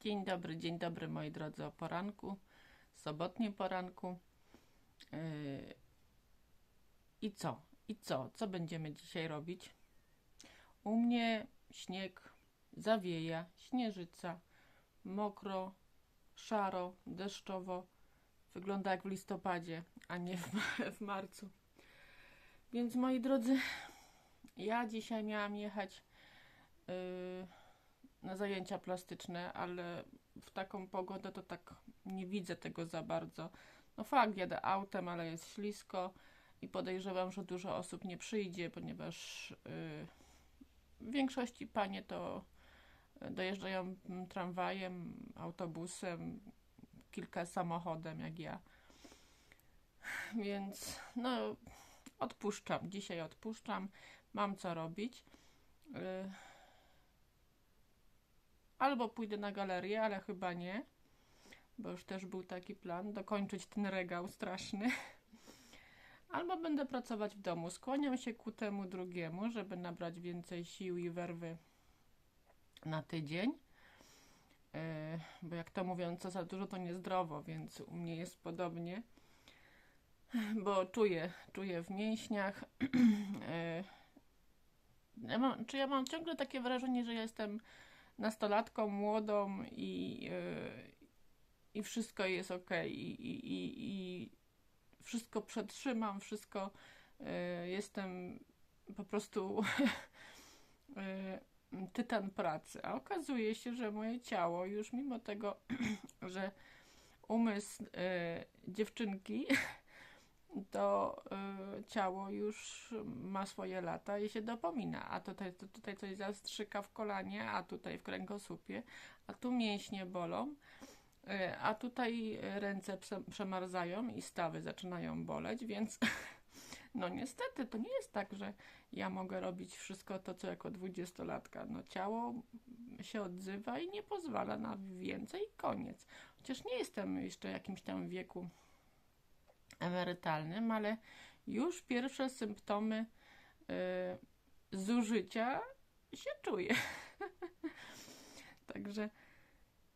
Dzień dobry, dzień dobry moi drodzy o poranku, sobotnim poranku. Yy, I co? I co? Co będziemy dzisiaj robić? U mnie śnieg zawieja, śnieżyca, mokro, szaro, deszczowo. Wygląda jak w listopadzie, a nie w, w marcu. Więc moi drodzy, ja dzisiaj miałam jechać yy, na zajęcia plastyczne, ale w taką pogodę to tak nie widzę tego za bardzo. No fakt, jadę autem, ale jest ślisko i podejrzewam, że dużo osób nie przyjdzie, ponieważ yy, w większości panie to dojeżdżają tramwajem, autobusem, kilka samochodem, jak ja. Więc no, odpuszczam. Dzisiaj odpuszczam. Mam co robić. Albo pójdę na galerię, ale chyba nie, bo już też był taki plan, dokończyć ten regał straszny. Albo będę pracować w domu. Skłaniam się ku temu drugiemu, żeby nabrać więcej sił i werwy na tydzień. Yy, bo jak to mówią, co za dużo, to niezdrowo, więc u mnie jest podobnie. Bo czuję, czuję w mięśniach. yy, ja mam, czy ja mam ciągle takie wrażenie, że jestem nastolatką młodą i, yy, i wszystko jest ok. I, i, i, i wszystko przetrzymam, wszystko yy, jestem po prostu yy, tytan pracy. A okazuje się, że moje ciało już mimo tego, że umysł dziewczynki to y, ciało już ma swoje lata i się dopomina, a tutaj, to, tutaj coś zastrzyka w kolanie, a tutaj w kręgosłupie, a tu mięśnie bolą, y, a tutaj ręce przemarzają i stawy zaczynają boleć, więc no niestety to nie jest tak, że ja mogę robić wszystko to, co jako dwudziestolatka. No ciało się odzywa i nie pozwala na więcej koniec. Chociaż nie jestem jeszcze w jakimś tam wieku emerytalnym, ale już pierwsze symptomy y, zużycia się czuję. Także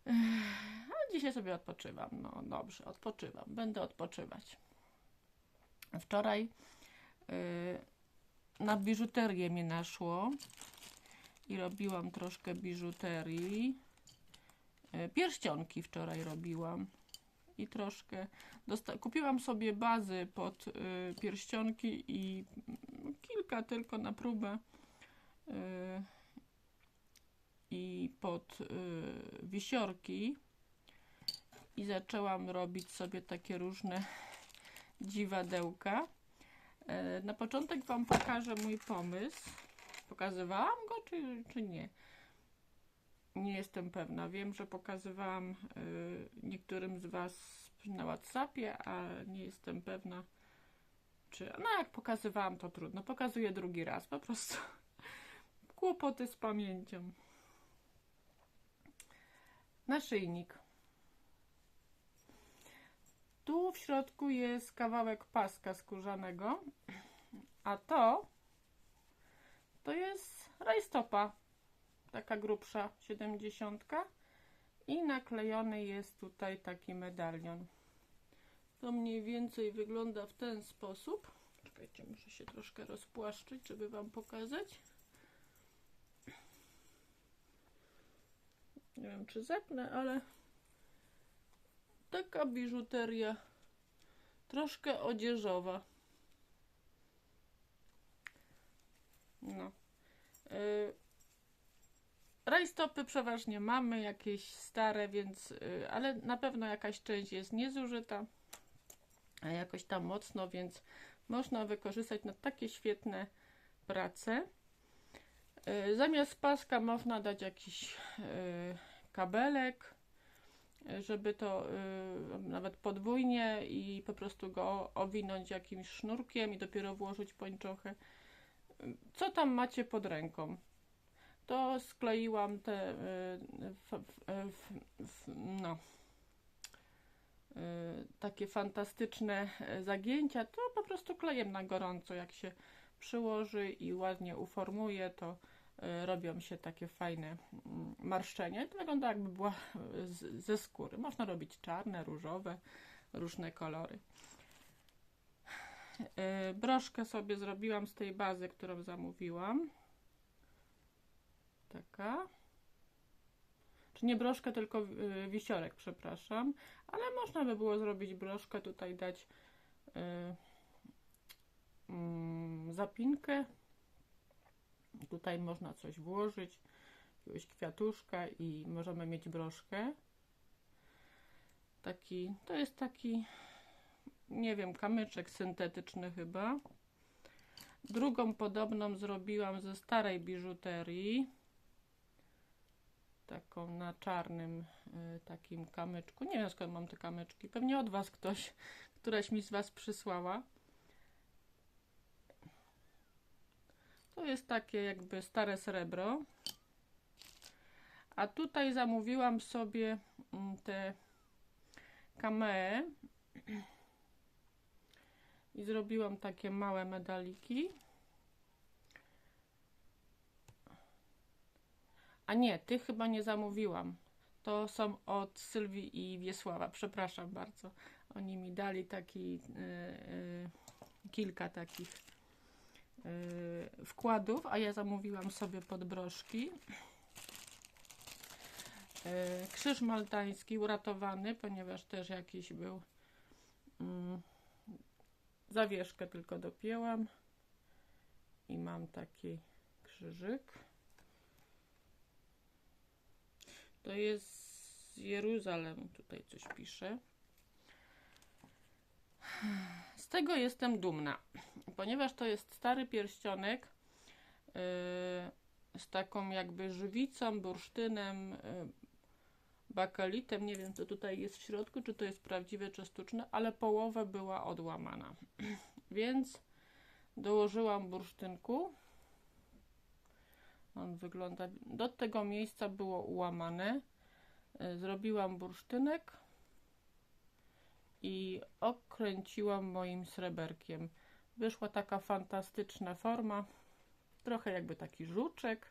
a dzisiaj sobie odpoczywam. No dobrze, odpoczywam. Będę odpoczywać. Wczoraj y, na biżuterię mnie naszło i robiłam troszkę biżuterii. Y, pierścionki wczoraj robiłam i troszkę dosta- kupiłam sobie bazy pod y, pierścionki i kilka tylko na próbę y, i pod y, wisiorki i zaczęłam robić sobie takie różne dziwadełka. E, na początek Wam pokażę mój pomysł. Pokazywałam go, czy, czy nie? Nie jestem pewna. Wiem, że pokazywałam y, niektórym z Was na WhatsAppie, a nie jestem pewna, czy. No, jak pokazywałam, to trudno. Pokazuję drugi raz. Po prostu kłopoty z pamięcią. Naszyjnik. Tu w środku jest kawałek paska skórzanego, a to to jest rajstopa taka grubsza, 70 i naklejony jest tutaj taki medalion. To mniej więcej wygląda w ten sposób. Czekajcie, muszę się troszkę rozpłaszczyć, żeby Wam pokazać. Nie wiem, czy zepnę, ale taka biżuteria troszkę odzieżowa. No. Yy, Rajstopy przeważnie mamy, jakieś stare, więc, yy, ale na pewno jakaś część jest niezużyta, a jakoś tam mocno, więc można wykorzystać na takie świetne prace. Yy, zamiast paska można dać jakiś yy, kabelek, żeby to nawet podwójnie i po prostu go owinąć jakimś sznurkiem i dopiero włożyć pończochę. Co tam macie pod ręką? To skleiłam te y, f, f, f, no, y, takie fantastyczne zagięcia, to po prostu klejem na gorąco, jak się przyłoży i ładnie uformuje, to y, robią się takie fajne mm, marszczenie. To wygląda jakby była y, z, ze skóry. Można robić czarne, różowe, różne kolory. Y, Broszkę sobie zrobiłam z tej bazy, którą zamówiłam. Taka. Czy nie broszkę, tylko y, wisiorek, przepraszam. Ale można by było zrobić broszkę, tutaj dać y, mm, zapinkę. Tutaj można coś włożyć, jakiegoś kwiatuszka i możemy mieć broszkę. Taki, to jest taki, nie wiem, kamyczek syntetyczny chyba. Drugą podobną zrobiłam ze starej biżuterii. Taką na czarnym y, takim kamyczku. Nie wiem skąd mam te kamyczki. Pewnie od Was ktoś, któraś mi z Was przysłała. To jest takie jakby stare srebro. A tutaj zamówiłam sobie mm, te kamee i zrobiłam takie małe medaliki. A nie, tych chyba nie zamówiłam. To są od Sylwii i Wiesława. Przepraszam bardzo. Oni mi dali taki yy, yy, kilka takich yy, wkładów, a ja zamówiłam sobie podbrożki. Yy, krzyż maltański uratowany, ponieważ też jakiś był. Yy, zawieszkę tylko dopięłam i mam taki krzyżyk. To jest z Jeruzalem, tutaj coś pisze. Z tego jestem dumna, ponieważ to jest stary pierścionek yy, z taką jakby żywicą, bursztynem, yy. Nie wiem, co tutaj jest w środku, czy to jest prawdziwe, czy sztuczne, ale połowę była odłamana. Więc dołożyłam bursztynku. On wygląda. Do tego miejsca było ułamane. Y, Zrobiłam bursztynek i okręciłam moim sreberkiem. Wyszła taka fantastyczna forma. Trochę jakby taki żuczek.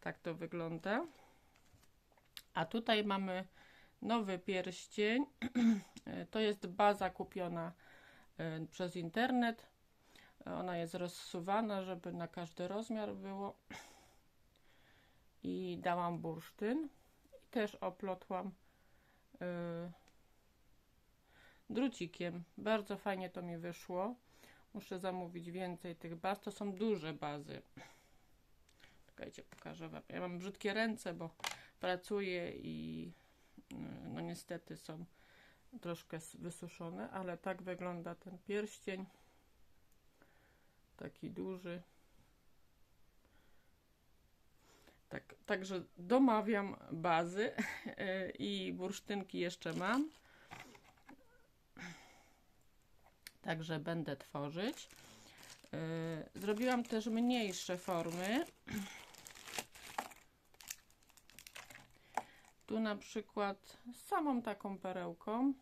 Tak to wygląda. A tutaj mamy nowy pierścień. to jest baza kupiona y, przez internet. Ona jest rozsuwana, żeby na każdy rozmiar było. I dałam bursztyn. I też oplotłam yy, drucikiem. Bardzo fajnie to mi wyszło. Muszę zamówić więcej tych baz. To są duże bazy. Czekajcie, pokażę wam. Ja mam brzydkie ręce, bo pracuję i yy, no niestety są troszkę wysuszone, ale tak wygląda ten pierścień taki duży. Tak, także domawiam bazy i bursztynki jeszcze mam. Także będę tworzyć. Zrobiłam też mniejsze formy. Tu na przykład samą taką perełką.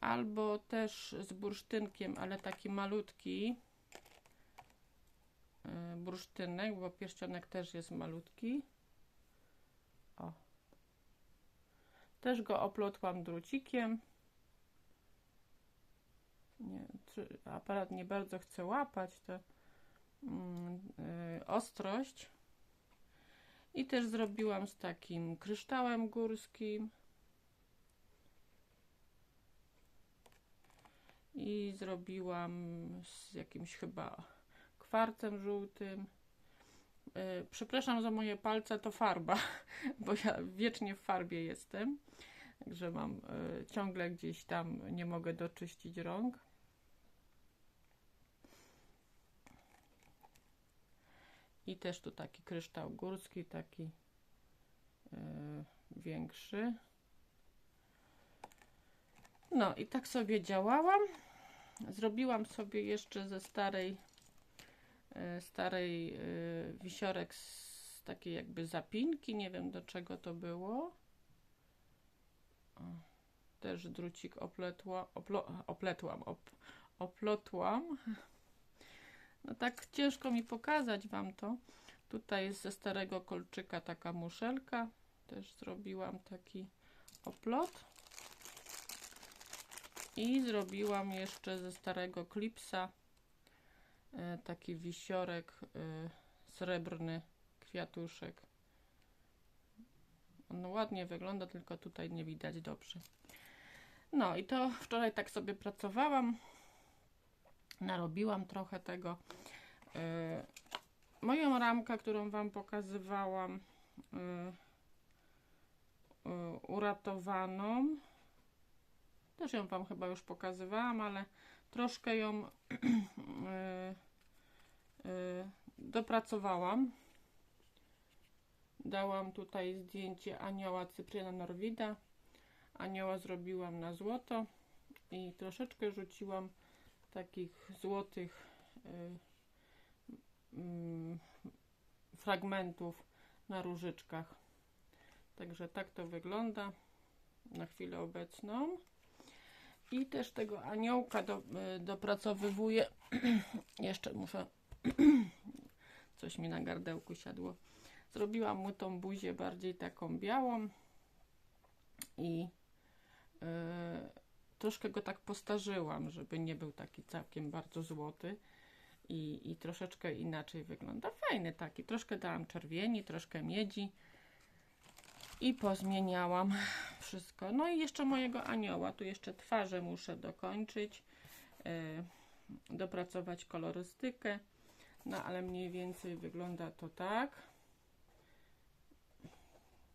Albo też z bursztynkiem, ale taki malutki yy, bursztynek, bo pierścionek też jest malutki. O. Też go oplotłam drucikiem. Nie, aparat nie bardzo chce łapać tę yy, ostrość. I też zrobiłam z takim kryształem górskim. I zrobiłam z jakimś chyba kwarcem żółtym. Yy, przepraszam za moje palce, to farba, bo ja wiecznie w farbie jestem, także mam yy, ciągle gdzieś tam nie mogę doczyścić rąk. I też tu taki kryształ górski, taki yy, większy. No i tak sobie działałam. Zrobiłam sobie jeszcze ze starej e, starej e, wisiorek z takiej jakby zapinki. Nie wiem do czego to było. O. też drucik opletła, oplo, opletłam, op, oplotłam. No tak ciężko mi pokazać Wam to. Tutaj jest ze starego kolczyka taka muszelka. Też zrobiłam taki oplot. I zrobiłam jeszcze ze starego klipsa e, taki wisiorek e, srebrny kwiatuszek. On ładnie wygląda, tylko tutaj nie widać dobrze. No i to wczoraj tak sobie pracowałam. Narobiłam trochę tego. Yy, moją ramkę, którą Wam pokazywałam, uratowaną. Też ją Wam chyba już pokazywałam, ale troszkę ją dopracowałam. Dałam tutaj zdjęcie anioła Cypriana Norwida. Anioła zrobiłam na złoto i troszeczkę rzuciłam takich złotych y, y, fragmentów na różyczkach. Także tak to wygląda na chwilę obecną. I też tego aniołka do, y, dopracowywuję. Jeszcze muszę. Coś mi na gardełku siadło. Zrobiłam mu tą buzię bardziej taką białą i yy, troszkę go tak postarzyłam, żeby nie był taki całkiem bardzo złoty i, i troszeczkę inaczej wygląda. Fajny taki, troszkę dałam czerwieni, troszkę miedzi i pozmieniałam wszystko. No i jeszcze mojego anioła, tu jeszcze twarze muszę dokończyć, yy, dopracować kolorystykę, no ale mniej więcej wygląda to tak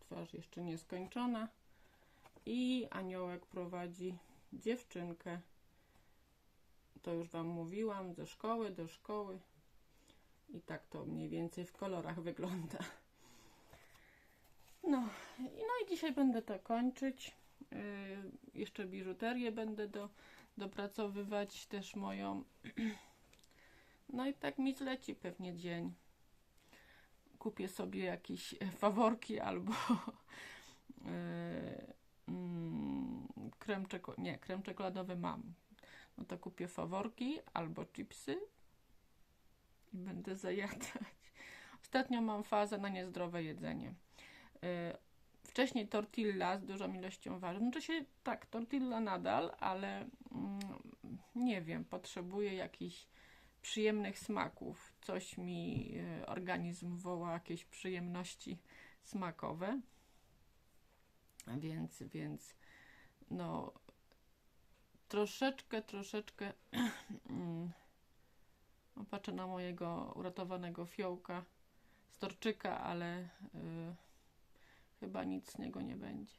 twarz jeszcze nieskończona. I aniołek prowadzi dziewczynkę. To już Wam mówiłam, ze szkoły do szkoły. I tak to mniej więcej w kolorach wygląda. No, no i dzisiaj będę to kończyć. Yy, jeszcze biżuterię będę do, dopracowywać też moją. No i tak mi zleci pewnie dzień kupię sobie jakieś faworki albo mm, krem nie, krem czekoladowy mam. No to kupię faworki albo chipsy i będę zajadać. Ostatnio mam fazę na niezdrowe jedzenie. E, wcześniej tortilla z dużą ilością warzyw. Znaczy się tak, tortilla nadal, ale mm, nie wiem, potrzebuję jakiś przyjemnych smaków. Coś mi e, organizm woła, jakieś przyjemności smakowe. Więc, więc no troszeczkę, troszeczkę mm, patrzę na mojego uratowanego fiołka storczyka, ale y, chyba nic z niego nie będzie.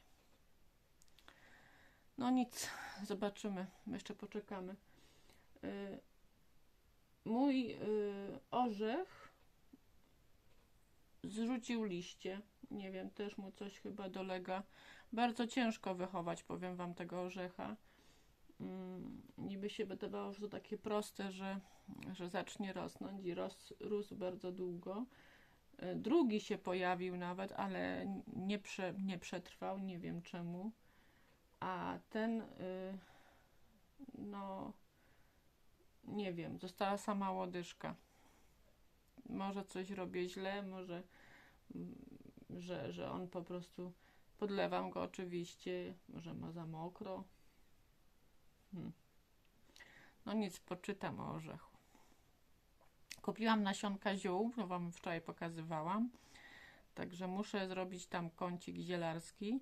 No nic, zobaczymy, jeszcze poczekamy. Y, mój y, orzech zrzucił liście. Nie wiem, też mu coś chyba dolega. Bardzo ciężko wychować, powiem Wam, tego orzecha. Mm, niby się wydawało, że to takie proste, że, że zacznie rosnąć i ros, rósł bardzo długo. Drugi się pojawił nawet, ale nie, prze, nie przetrwał, nie wiem czemu. A ten, y, no nie wiem, została sama łodyżka. Może coś robię źle, może, mm, że, że on po prostu podlewam go oczywiście, może ma za mokro. Hmm. No nic, poczytam o orzechu. Kupiłam nasionka ziół, no wam wczoraj pokazywałam. Także muszę zrobić tam kącik zielarski.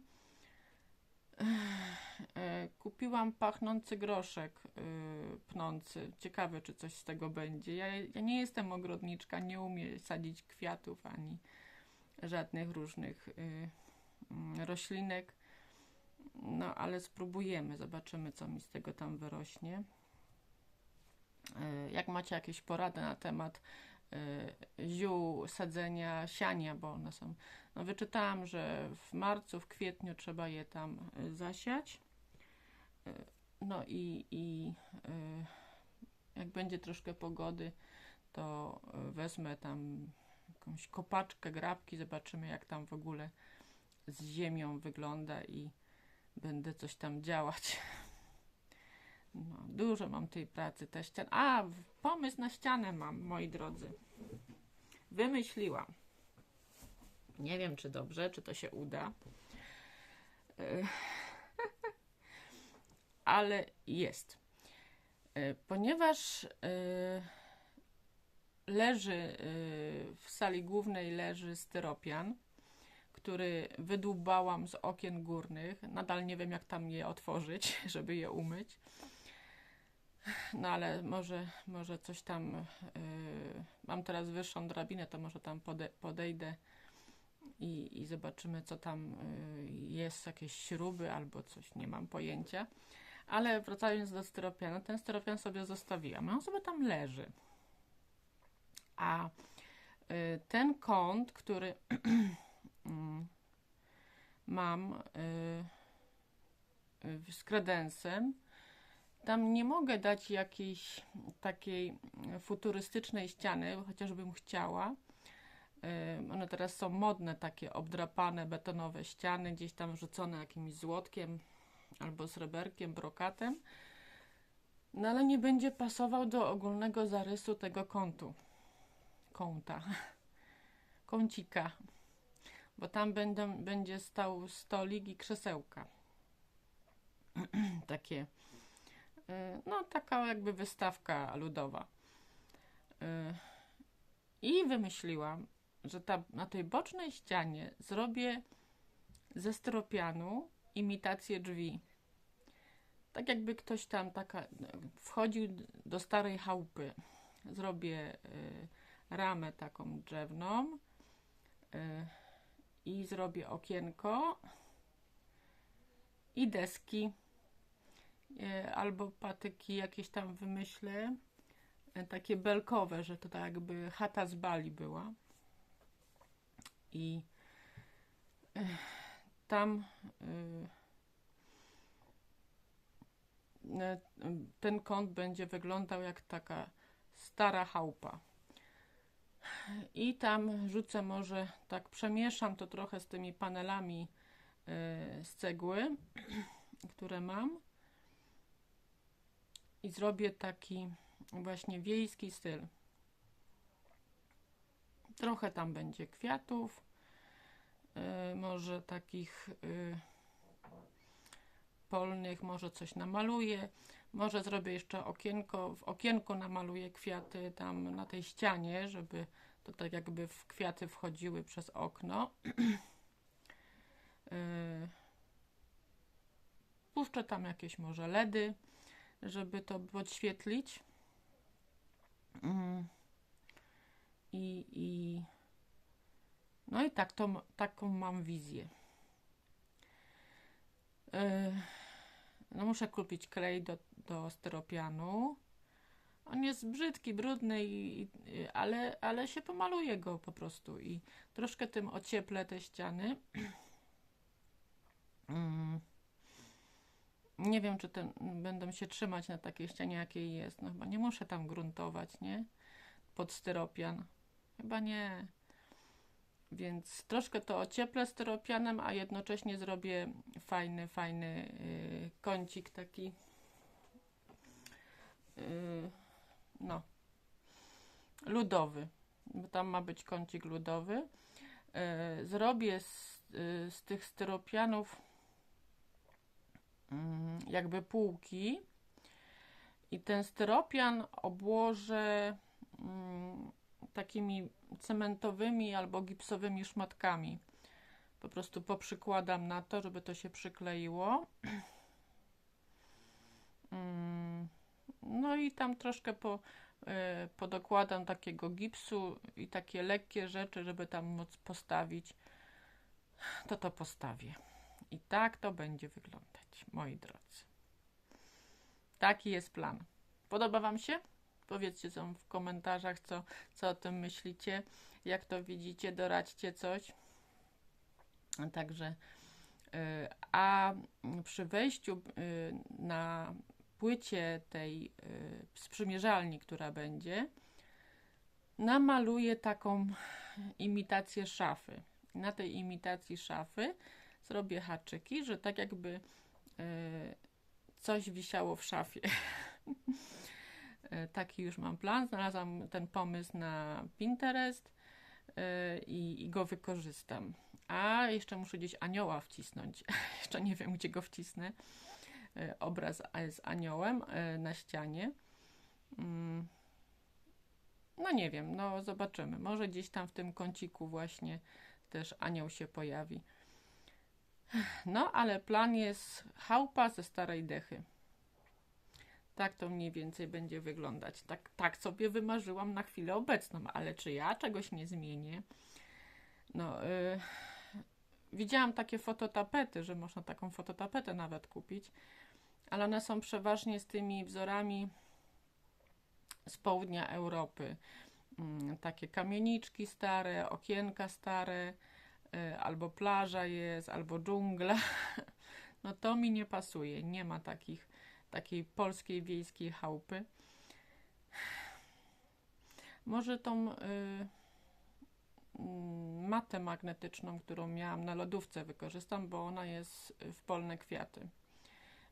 E, kupiłam pachnący groszek e, pnący. Ciekawe, czy coś z tego będzie. Ja, ja nie jestem ogrodniczka, nie umiem sadzić kwiatów ani żadnych różnych e, mm, roślinek. No, ale spróbujemy, zobaczymy, co mi z tego tam wyrośnie. Jak macie jakieś porady na temat ziół, sadzenia, siania, bo one są no, wyczytałam, że w marcu, w kwietniu trzeba je tam y, zasiać. No i, i jak będzie troszkę pogody, to wezmę tam jakąś kopaczkę, grabki, zobaczymy jak tam w ogóle z ziemią wygląda i będę coś tam działać. No, dużo mam tej pracy, te ściany. A, pomysł na ścianę mam, moi drodzy. Wymyśliłam. Nie wiem, czy dobrze, czy to się uda. Ale jest. E, Ponieważ e, leży e, w sali głównej leży styropian, który wydłubałam z okien górnych. Nadal nie wiem, jak tam je otworzyć, żeby je umyć. No ale może, może coś tam. Yy, mam teraz wyższą drabinę, to może tam pode, podejdę i, i zobaczymy, co tam yy, jest, jakieś śruby albo coś, nie mam pojęcia. Ale wracając do styropianu, ten styropian sobie zostawiłam. On sobie tam leży. A yy, ten kąt, który mm, mam yy, yy, z kredensem, tam nie mogę dać jakiejś takiej futurystycznej ściany, chociażbym chciała. One teraz są modne, takie obdrapane betonowe ściany, gdzieś tam rzucone jakimś złotkiem albo sreberkiem, brokatem. No ale nie będzie pasował do ogólnego zarysu tego kątu. Kąta. Kącika. Bo tam będą, będzie stał stolik i krzesełka. Takie no taka jakby wystawka ludowa. Y, I wymyśliłam, że ta, na tej bocznej ścianie zrobię ze styropianu imitację drzwi. Tak jakby ktoś tam taka wchodził do starej chałupy. Zrobię y, ramę taką drzewną y, i zrobię okienko i deski albo patyki jakieś tam wymyślę, e, takie belkowe, że to tak jakby chata z Bali była. I e, tam e, e, ten kąt będzie wyglądał jak taka stara chałupa. I tam rzucę może, tak przemieszam to trochę z tymi panelami e, z cegły, które mam i zrobię taki właśnie wiejski styl. Trochę tam będzie kwiatów, yy, może takich yy, polnych, może coś namaluję. Może zrobię jeszcze okienko, w okienku namaluję kwiaty tam na tej ścianie, żeby to tak jakby w kwiaty wchodziły przez okno. yy, puszczę tam jakieś może LEDy żeby to podświetlić. Mm. I, i no i tak to, taką mam wizję. Yy, no muszę kupić klej do, do styropianu. On jest brzydki, brudny, i, i, ale, ale się pomaluje go po prostu i troszkę tym ocieplę te ściany. Mm. Nie wiem, czy ten, będą się trzymać na takiej ścianie, jakiej jest. No chyba nie muszę tam gruntować, nie? Pod styropian. Chyba nie. Więc troszkę to ocieplę styropianem, a jednocześnie zrobię fajny, fajny yy, kącik taki. Yy, no. Ludowy. Bo tam ma być kącik ludowy. Yy, zrobię z, yy, z tych styropianów jakby półki i ten styropian obłożę mm, takimi cementowymi albo gipsowymi szmatkami. Po prostu poprzykładam na to, żeby to się przykleiło. Mm, no i tam troszkę po, y, podokładam takiego gipsu i takie lekkie rzeczy, żeby tam móc postawić. To to postawię. I tak to będzie wyglądać, moi drodzy. Taki jest plan. Podoba Wam się? Powiedzcie co w komentarzach, co, co o tym myślicie, jak to widzicie, doradźcie coś. Także, y, a przy wejściu y, na płycie tej y, sprzymierzalni, która będzie, namaluję taką imitację szafy. Na tej imitacji szafy zrobię haczyki, że tak jakby coś wisiało w szafie. Taki już mam plan. Znalazłam ten pomysł na Pinterest i, i go wykorzystam. A jeszcze muszę gdzieś anioła wcisnąć. jeszcze nie wiem, gdzie go wcisnę. Obraz z aniołem na ścianie. Mm. No nie wiem, no zobaczymy. Może gdzieś tam w tym kąciku właśnie też anioł się pojawi. No, ale plan jest chałupa ze starej dechy. Tak to mniej więcej będzie wyglądać. Tak, tak sobie wymarzyłam na chwilę obecną, ale czy ja czegoś nie zmienię? No, yy, widziałam takie fototapety, że można taką fototapetę nawet kupić, ale one są przeważnie z tymi wzorami z południa Europy. Yy, takie kamieniczki stare, okienka stare, albo plaża jest, albo dżungla. No to mi nie pasuje. Nie ma takich takiej polskiej wiejskiej chałupy. Może tą y, mm, matę magnetyczną, którą miałam na lodówce wykorzystam, bo ona jest w polne kwiaty.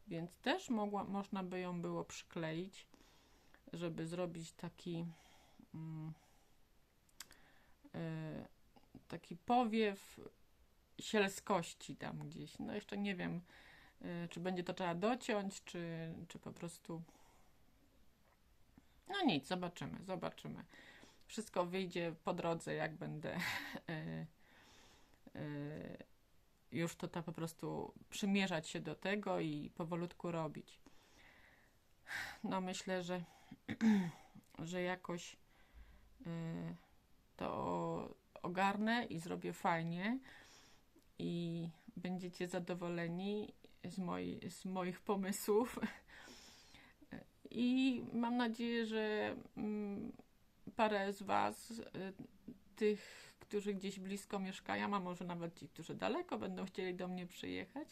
Więc też mogła, można by ją było przykleić, żeby zrobić taki y, taki powiew sielskości tam gdzieś. No jeszcze nie wiem, Y, czy będzie to trzeba dociąć, czy, czy po prostu. No nic, zobaczymy, zobaczymy. Wszystko wyjdzie po drodze, jak będę y, y, już to, to po prostu przymierzać się do tego i powolutku robić. No myślę, że, że jakoś to ogarnę i zrobię fajnie i będziecie zadowoleni z, moi, z moich pomysłów. I mam nadzieję, że mm, parę z Was, y, tych, którzy gdzieś blisko mieszkają, a może nawet ci, którzy daleko będą chcieli do mnie przyjechać,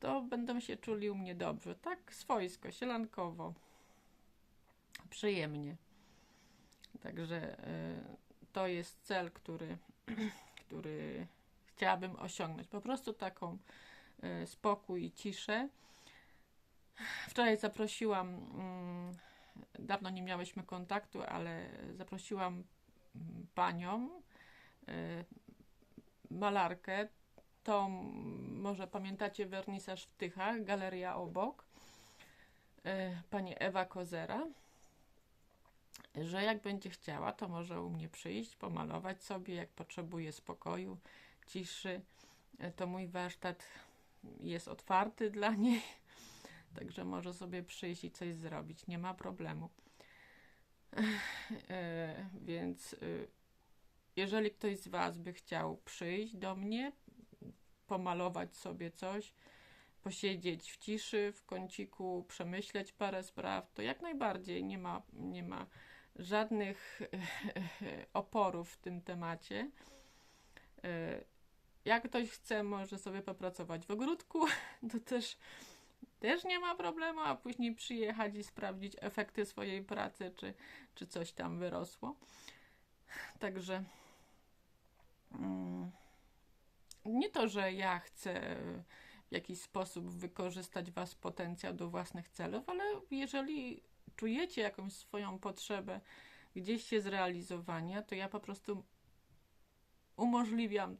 to będą się czuli u mnie dobrze. Tak swojsko, sielankowo. Przyjemnie. Także y, to jest cel, który, który chciałabym osiągnąć. Po prostu taką Y, spokój i ciszę. Wczoraj zaprosiłam, mm, dawno nie miałyśmy kontaktu, ale zaprosiłam mm, panią, y, malarkę, tą, może pamiętacie wernisaż w Tychach, galeria obok, y, pani Ewa Kozera, że jak będzie chciała, to może u mnie przyjść, pomalować sobie, jak potrzebuje spokoju, ciszy. To mój warsztat jest otwarty dla niej, także może sobie przyjść i coś zrobić, nie ma problemu. E, więc e, jeżeli ktoś z Was by chciał przyjść do mnie, pomalować sobie coś, posiedzieć w ciszy, w kąciku, przemyśleć parę spraw, to jak najbardziej nie ma, nie ma żadnych oporów w tym temacie. E, jak ktoś chce, może sobie popracować w ogródku, to też, też nie ma problemu, a później przyjechać i sprawdzić efekty swojej pracy, czy, czy coś tam wyrosło. Także mm, nie to, że ja chcę w jakiś sposób wykorzystać Was potencjał do własnych celów, ale jeżeli czujecie jakąś swoją potrzebę gdzieś się zrealizowania, to ja po prostu umożliwiam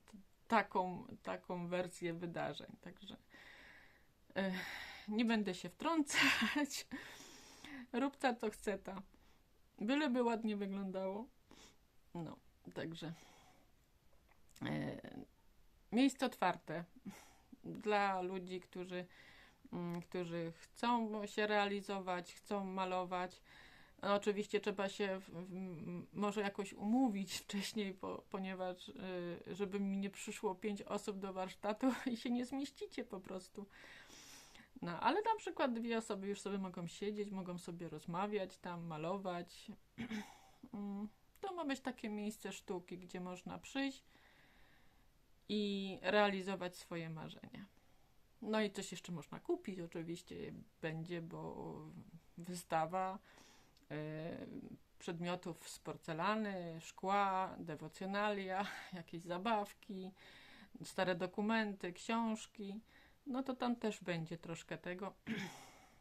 taką, taką wersję wydarzeń. Także e, nie będę się wtrącać. Rób ta, co chce ta. Byleby ładnie wyglądało. No, także e, miejsce otwarte dla ludzi, którzy, mm, którzy chcą się realizować, chcą malować, no, oczywiście trzeba się w, w, może jakoś umówić wcześniej, po, ponieważ y, żeby mi nie przyszło pięć osób do warsztatu i się nie zmieścicie po prostu. No, ale na przykład dwie osoby już sobie mogą siedzieć, mogą sobie rozmawiać, tam malować. Mm, to ma być takie miejsce sztuki, gdzie można przyjść i realizować swoje marzenia. No i coś jeszcze można kupić, oczywiście będzie, bo wystawa Y, przedmiotów z porcelany, szkła, dewocjonalia, jakieś zabawki, stare dokumenty, książki. no to tam też będzie troszkę tego.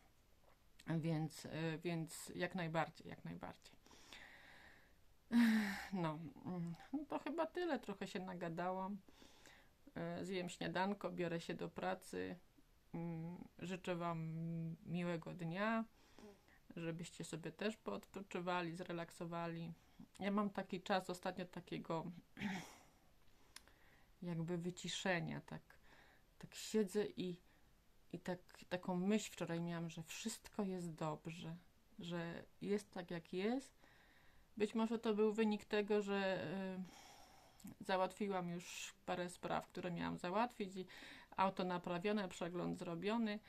więc, y, więc jak najbardziej, jak najbardziej. No, mm, no to chyba tyle. Trochę się nagadałam. Y, Zjem śniadanko, biorę się do pracy. Mm, Życzę Wam miłego dnia, żebyście sobie też poodpoczywali, zrelaksowali. Ja mam taki czas ostatnio takiego jakby wyciszenia, tak, tak siedzę i, i tak, taką myśl wczoraj miałam, że wszystko jest dobrze, że jest tak jak jest. Być może to był wynik tego, że y, załatwiłam już parę spraw, które miałam załatwić i auto naprawione, przegląd zrobiony,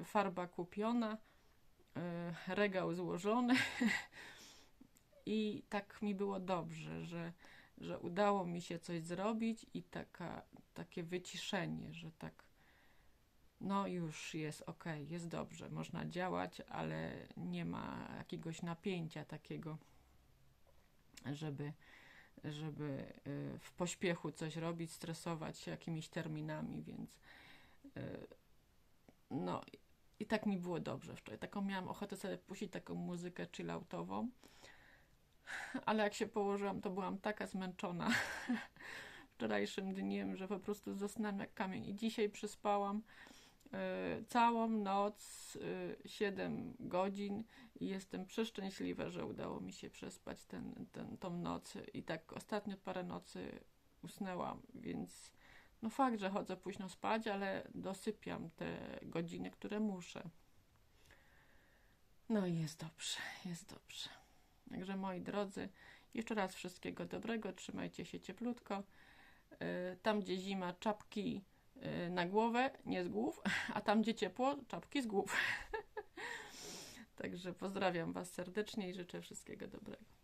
y, farba kupiona, y, regał złożony. I tak mi było dobrze, że, że udało mi się coś zrobić i taka, takie wyciszenie, że tak no już jest ok, jest dobrze, można działać, ale nie ma jakiegoś napięcia takiego, żeby, żeby y, w pośpiechu coś robić, stresować się jakimiś terminami, więc y, no i tak mi było dobrze wczoraj. Taką miałam ochotę sobie puścić taką muzykę chilloutową, ale jak się położyłam, to byłam taka zmęczona wczorajszym dniem, że po prostu zasnęłam jak kamień i dzisiaj przespałam y, całą noc, y, 7 godzin i jestem przeszczęśliwa, że udało mi się przespać ten, ten, tą noc i tak ostatnio parę nocy usnęłam, więc no fakt, że chodzę późno spać, ale dosypiam te godziny, które muszę. No i jest dobrze, jest dobrze. Także moi drodzy, jeszcze raz wszystkiego dobrego, trzymajcie się cieplutko. Y, Tam, gdzie zima, czapki y, na głowę, nie z głów, a tam, gdzie ciepło, czapki z głów. Także pozdrawiam Was serdecznie i życzę wszystkiego dobrego.